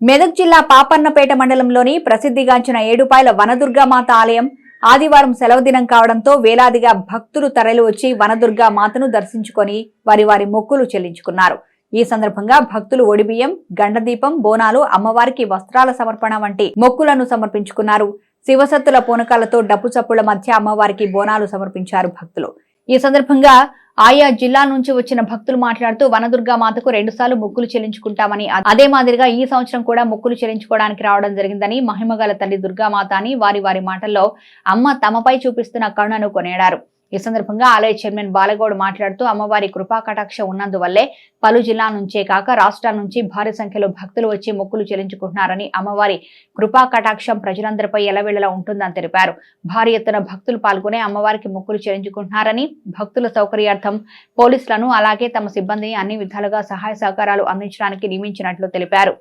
మెదక్ జిల్లా పాపన్నపేట మండలంలోని ప్రసిద్ధిగాంచిన ఏడుపాయల వనదుర్గామాత ఆలయం ఆదివారం సెలవు దినం కావడంతో వేలాదిగా భక్తులు తరలివచ్చి వనదుర్గా మాతను దర్శించుకొని వారి వారి మొక్కులు చెల్లించుకున్నారు. ఈ సందర్భంగా భక్తులు ఒడిబియ్యం గండదీపం బోనాలు అమ్మవారికి వస్త్రాల సమర్పణ వంటి మొక్కులను సమర్పించుకున్నారు. శివసత్తుల పూనకాలతో డప్పు చప్పుల మధ్య అమ్మవారికి బోనాలు సమర్పించారు భక్తులు. ఈ సందర్భంగా ఆయా జిల్లా నుంచి వచ్చిన భక్తులు మాట్లాడుతూ వనదుర్గా మాతకు రెండుసార్లు మొక్కులు చెల్లించుకుంటామని అదే మాదిరిగా ఈ సంవత్సరం కూడా మొక్కులు చెల్లించుకోవడానికి రావడం జరిగిందని మహిమగల తల్లి దుర్గామాత అని వారి వారి మాటల్లో అమ్మ తమపై చూపిస్తున్న కరుణను కొనేడారు ఈ సందర్భంగా ఆలయ చైర్మన్ బాలగౌడ్ మాట్లాడుతూ అమ్మవారి కృపా కటాక్ష ఉన్నందువల్లే పలు జిల్లాల నుంచే కాక రాష్ట్రాల నుంచి భారీ సంఖ్యలో భక్తులు వచ్చి మొక్కులు చెల్లించుకుంటున్నారని అమ్మవారి కృపా కటాక్షం ప్రజలందరిపై ఎలవేళలా ఉంటుందని తెలిపారు. భారీ ఎత్తున భక్తులు పాల్గొనే అమ్మవారికి మొక్కులు చెల్లించుకుంటున్నారని భక్తుల సౌకర్యార్థం పోలీసులను అలాగే తమ సిబ్బందిని అన్ని విధాలుగా సహాయ సహకారాలు అందించడానికి నియమించినట్లు తెలిపారు.